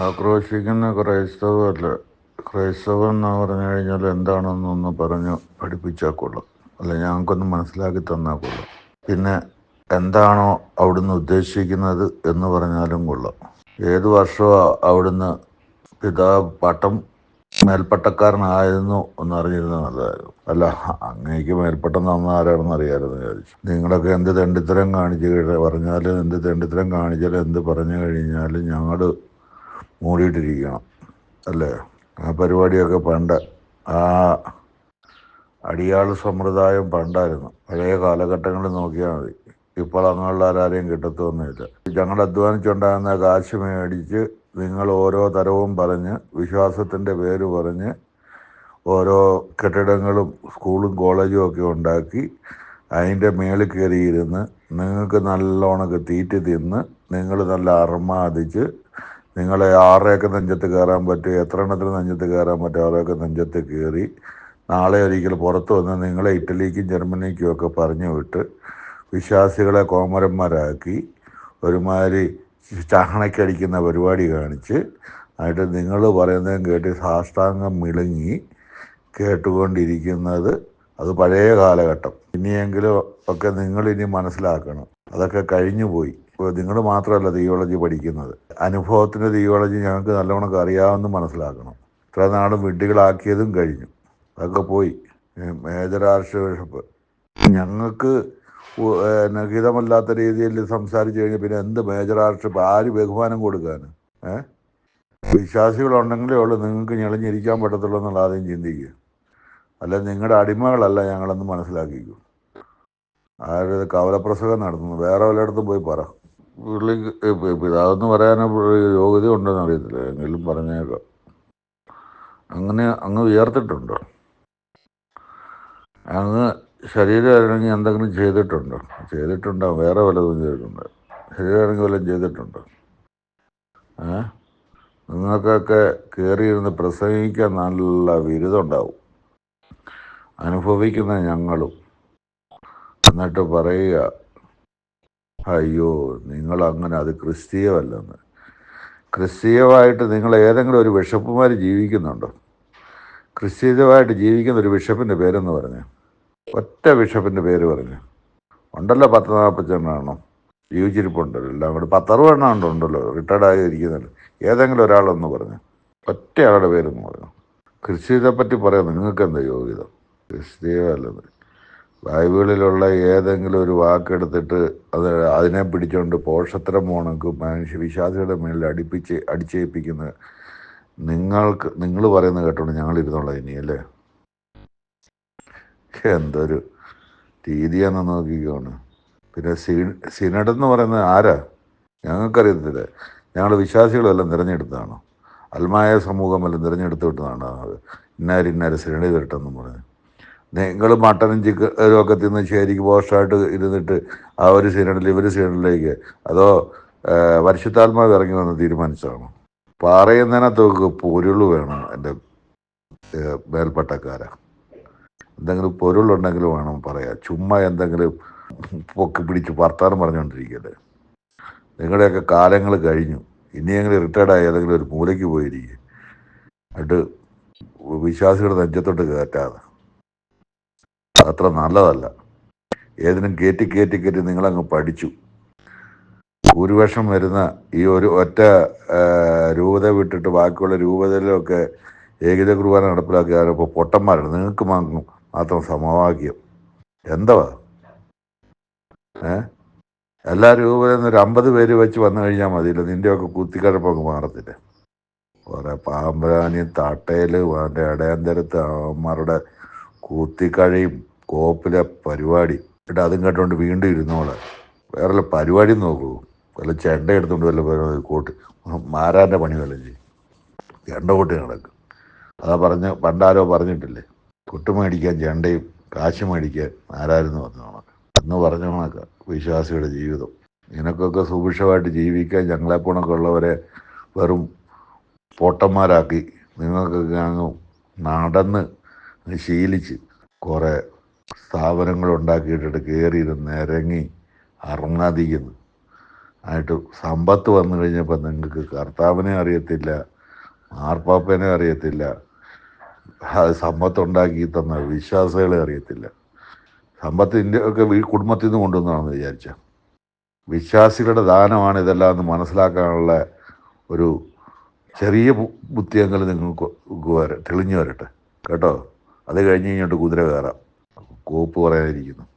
ആക്രോശിക്കുന്ന ക്രൈസ്തവല്ല. ക്രൈസ്തവം എന്ന് പറഞ്ഞു കഴിഞ്ഞാൽ എന്താണെന്നൊന്ന് പറഞ്ഞ് പഠിപ്പിച്ചാൽ അല്ല ഞങ്ങൾക്കൊന്ന് മനസ്സിലാക്കി തന്നാൽ പിന്നെ എന്താണോ അവിടുന്ന് ഉദ്ദേശിക്കുന്നത് എന്ന് പറഞ്ഞാലും കൊള്ളാം. ഏത് വർഷമാണ് അവിടുന്ന് പിതാവ് പട്ടം മേൽപ്പട്ടക്കാരനായിരുന്നു എന്ന് അറിഞ്ഞിരുന്നത് നല്ലതായിരുന്നു. അല്ല അങ്ങേക്ക് മേൽപ്പട്ടം തന്ന ആരാണെന്ന് അറിയാമെന്ന് വിചാരിച്ചു. നിങ്ങളൊക്കെ എന്ത് തെണ്ടിത്തരം കാണിച്ചു പറഞ്ഞാലും എന്ത് തെണ്ടിത്തരം കാണിച്ചാലും എന്ത് പറഞ്ഞു കഴിഞ്ഞാലും ഞങ്ങൾ മൂടിയിട്ടിരിക്കണം അല്ലേ? ആ പരിപാടിയൊക്കെ പണ്ട് ആ അടിയാൾ സമ്പ്രദായം പണ്ടായിരുന്നു. പഴയ കാലഘട്ടങ്ങളിൽ നോക്കിയാൽ മതി. ഇപ്പോൾ അങ്ങനെയുള്ള ആരാരെയും കിട്ടത്തൊന്നുമില്ല. ഞങ്ങൾ അധ്വാനിച്ചുണ്ടാകുന്ന കാശ് മേടിച്ച് നിങ്ങൾ ഓരോ തരവും പറഞ്ഞ് വിശ്വാസത്തിന്റെ പേര് പറഞ്ഞ് ഓരോ കെട്ടിടങ്ങളും സ്കൂളും കോളേജും ഒക്കെ ഉണ്ടാക്കി അതിന്റെ മേളിൽ കയറിയിരുന്ന് നിങ്ങൾക്ക് നല്ലോണമൊക്കെ തീറ്റി തിന്ന് നിങ്ങൾ നല്ല അർമാദിച്ച് നിങ്ങളെ ആറേയൊക്കെ നെഞ്ചത്ത് കയറാൻ പറ്റും എത്ര എണ്ണത്തിന് നെഞ്ചത്ത് കയറാൻ പറ്റും ആറേയൊക്കെ നെഞ്ചത്ത് കയറി നാളെ ഒരിക്കൽ പുറത്ത് വന്ന് നിങ്ങളെ ഇറ്റലിക്കും ജർമ്മനിക്കും ഒക്കെ പറഞ്ഞു വിട്ട് വിശ്വാസികളെ കോമരന്മാരാക്കി ഒരുമാതിരി ചാണക്കടിക്കുന്ന പരിപാടി കാണിച്ച് ആയിട്ട് നിങ്ങൾ പറയുന്നതും കേട്ട് സാഷ്ടാംഗം മിളുങ്ങി കേട്ടുകൊണ്ടിരിക്കുന്നത് അത് പഴയ കാലഘട്ടം. ഇനിയെങ്കിലും ഒക്കെ നിങ്ങളിനി മനസ്സിലാക്കണം. അതൊക്കെ കഴിഞ്ഞു പോയി നിങ്ങൾ മാത്രമല്ല തിയോളജി പഠിക്കുന്നത്. അനുഭവത്തിന്റെ തിയോളജി ഞങ്ങൾക്ക് നല്ലവണ്ണം അറിയാമെന്ന് മനസ്സിലാക്കണം. ഇത്ര നാളും വിഡ്ഢികളാക്കിയതും കഴിഞ്ഞു. അതൊക്കെ പോയി. മേജർ ആർഷ ബിഷപ്പ് ഞങ്ങൾക്ക് ഹിതമല്ലാത്ത രീതിയിൽ സംസാരിച്ചു കഴിഞ്ഞാൽ പിന്നെ എന്ത് മേജർ ആർച്ച് ആര് ബഹുമാനം കൊടുക്കാൻ ഏ? വിശ്വാസികളുണ്ടെങ്കിലേ ഉള്ളൂ നിങ്ങൾക്ക് ഞെളിഞ്ഞിരിക്കാൻ പറ്റത്തുള്ളൂ എന്നുള്ള ആദ്യം ചിന്തിക്കുക. അല്ല നിങ്ങളുടെ അടിമകളല്ല ഞങ്ങളെന്ന് മനസ്സിലാക്കിക്കൂ. ആരുടെ കവലപ്രസംഗം നടത്തുന്നു. വേറെ വല്ലയിടത്തും പോയി പറ. പുള്ളി പിതാവെന്ന് പറയാനോ യോഗ്യത ഉണ്ടെന്ന് അറിയത്തില്ല. എങ്കിലും പറഞ്ഞേക്കാം. അങ്ങനെ അങ്ങ് ഉയർത്തിട്ടുണ്ടോ അങ്ങ് ശരീരം എന്തെങ്കിലും ചെയ്തിട്ടുണ്ടോ. ചെയ്തിട്ടുണ്ടോ? വേറെ വല്ലതും ചെയ്തിട്ടുണ്ട്? ശരീരം ഇറങ്ങി വല്ലതും ചെയ്തിട്ടുണ്ടോ? ഏ? നിങ്ങൾക്കൊക്കെ കയറിയിരുന്ന് പ്രസംഗിക്കാൻ നല്ല ബിരുദമുണ്ടാവും അനുഭവിക്കുന്ന ഞങ്ങളും. എന്നിട്ട് പറയുക അയ്യോ നിങ്ങൾ അങ്ങനെ അത് ക്രിസ്തീയമല്ലെന്ന് ക്രിസ്തീയമായിട്ട് നിങ്ങൾ ഏതെങ്കിലും ഒരു ബിഷപ്പുമാർ ജീവിക്കുന്നുണ്ടോ? ക്രിസ്തീയമായിട്ട് ജീവിക്കുന്ന ഒരു ബിഷപ്പിന്റെ പേരെന്ന് പറഞ്ഞു. ഒറ്റ ബിഷപ്പിന്റെ പേര് പറഞ്ഞു. ഉണ്ടല്ലോ പത്ത് നാൽപ്പത്തെണ്ണം ജീവിച്ചിരിപ്പുണ്ടല്ലോ എല്ലാം കൂടെ. പത്തറുപതെണ്ണം ഉണ്ടല്ലോ റിട്ടയർഡ് ഇരിക്കുന്നുണ്ട് ഏതെങ്കിലും ഒരാളെന്ന് പറഞ്ഞു. ഒറ്റ ആളുടെ പേരെന്ന് പറഞ്ഞു. ക്രിസ്തീയത്തെ പറ്റി പറയാം നിങ്ങൾക്ക് എന്താ യോഗ്യത? ക്രിസ്തീയമല്ലെന്ന് ബൈബിളിലുള്ള ഏതെങ്കിലും ഒരു വാക്കെടുത്തിട്ട് അത് അതിനെ പിടിച്ചുകൊണ്ട് പോഷത്തരം മോണക്ക് മനുഷ്യ വിശ്വാസികളുടെ മേളിൽ അടിപ്പിച്ച് അടിച്ചേൽപ്പിക്കുന്ന നിങ്ങൾക്ക് നിങ്ങൾ പറയുന്നത് കേട്ടോണ്ട് ഞങ്ങൾ ഇരുന്നോളാം ഇനി അല്ലേ? എന്തൊരു രീതിയാണെന്ന് നോക്കിക്കോണ്. പിന്നെ സി സിനഡെന്ന് പറയുന്നത് ആരാ? ഞങ്ങൾക്കറിയത്തില്ല. ഞങ്ങൾ വിശ്വാസികളെല്ലാം തിരഞ്ഞെടുത്തതാണോ? അൽമായ സമൂഹം എല്ലാം തിരഞ്ഞെടുത്ത് വിട്ടതാണ്? ഇന്നാര് ഇന്നാര് സിനഡ് തരട്ടെന്നും പറഞ്ഞു. നിങ്ങൾ മട്ടനും ചിക്കനും ഒക്കെ തിന്ന് ശരിക്ക് പോസ്റ്റായിട്ട് ഇരുന്നിട്ട് ആ ഒരു സീനിൽ ഇവർ സീനിലേക്ക് അതോ പരിശുദ്ധാത്മാവ് ഇറങ്ങി വന്ന് തീരുമാനിച്ചതാണ്? പറയുന്നതിനകത്തൊക്കെ പൊരുൾ വേണം എന്റെ മേൽപ്പട്ടക്കാര. എന്തെങ്കിലും പൊരുളുണ്ടെങ്കിലും വേണം പറയാം ചുമ്മാ എന്തെങ്കിലും പൊക്കി പിടിച്ച് വർത്താനം പറഞ്ഞുകൊണ്ടിരിക്കല്ലേ. നിങ്ങളുടെയൊക്കെ കാലങ്ങൾ കഴിഞ്ഞു. ഇനിയെങ്കിലും റിട്ടയർഡായി ഏതെങ്കിലും ഒരു മൂലയ്ക്ക് പോയിരിക്കും. എന്നിട്ട് വിശ്വാസികളുടെ നെഞ്ചത്തോട്ട് കയറ്റാതെ. അത്ര നല്ലതല്ല. ഏതിനും കയറ്റി കയറ്റി കയറ്റി നിങ്ങളങ്ങ് പഠിച്ചു. വർഷം വരുന്ന ഈ ഒരു ഒറ്റ രൂപത വിട്ടിട്ട് ബാക്കിയുള്ള രൂപതയിലൊക്കെ ഏകീത കുർബാന നടപ്പിലാക്കിയപ്പോൾ പൊട്ടന്മാരാണ്. നിങ്ങൾക്ക് മാത്രം സമവാക്യം. എന്തവാ ഏ? എല്ലാ രൂപതയിൽ ഒരു അമ്പത് പേര് വെച്ച് വന്നു കഴിഞ്ഞാൽ മതിയില്ല. നിന്റെയൊക്കെ കുത്തിക്കഴപ്പൊക്കെ മാറത്തില്ല? കുറേ പാമ്പരാനി തട്ടയിൽ അതിന്റെ ഇടയന്തരത്ത് അവന്മാരുടെ കൂത്തിക്കഴയും. കോപ്പിലെ പരിപാടി. എന്നിട്ട് അതും കേട്ടോണ്ട് വീണ്ടും ഇരുന്നോളെ വേറെ വല്ല പരിപാടി നോക്കൂ. വല്ല ചെണ്ട എടുത്തുകൊണ്ട് വല്ല കോട്ട്. മാരാന്റെ പണി വല്ല ചെയ്യും. ചെണ്ട കൂട്ടി നടക്കും. അതാ പറഞ്ഞ പണ്ടാരോ പറഞ്ഞിട്ടില്ലേ? കൊട്ട് മേടിക്കാൻ ചെണ്ടയും കാശ് മേടിക്കാൻ ആരായിരുന്നു പറഞ്ഞു അന്ന് പറഞ്ഞ കണക്ക് വിശ്വാസിയുടെ ജീവിതം. നിനക്കൊക്കെ സുഭിക്ഷമായിട്ട് ജീവിക്കാൻ ഞങ്ങളെപ്പോണൊക്കെ ഉള്ളവരെ വെറും പൊട്ടന്മാരാക്കി നിങ്ങൾക്കൊക്കെ അങ്ങ് നടന്ന് ശീലിച്ച് കുറേ സ്ഥാപനങ്ങൾ ഉണ്ടാക്കിയിട്ടിട്ട് കയറിയിരുന്ന് ഇറങ്ങി അറങ്ങാതിക്കുന്നു ആയിട്ട് സമ്പത്ത് വന്നു കഴിഞ്ഞപ്പോൾ നിങ്ങൾക്ക് കർത്താവിനെ അറിയത്തില്ല മാർപ്പാപ്പനെ അറിയത്തില്ല അത് സമ്പത്തുണ്ടാക്കി തന്ന വിശ്വാസികളെ അറിയത്തില്ല. സമ്പത്തിന്റെ ഒക്കെ കുടുംബത്തിൽ നിന്ന് കൊണ്ടുവന്നാണെന്ന് വിചാരിച്ച. വിശ്വാസികളുടെ ദാനമാണ് ഇതെല്ലാം എന്ന് മനസ്സിലാക്കാനുള്ള ഒരു ചെറിയ ബുദ്ധിയെങ്കിലും നിങ്ങൾക്ക് വര തെളിഞ്ഞു വരട്ടെ. കേട്ടോ? അത് കഴിഞ്ഞ് കഴിഞ്ഞിട്ട് കുതിര കയറാം. corpo corporativo.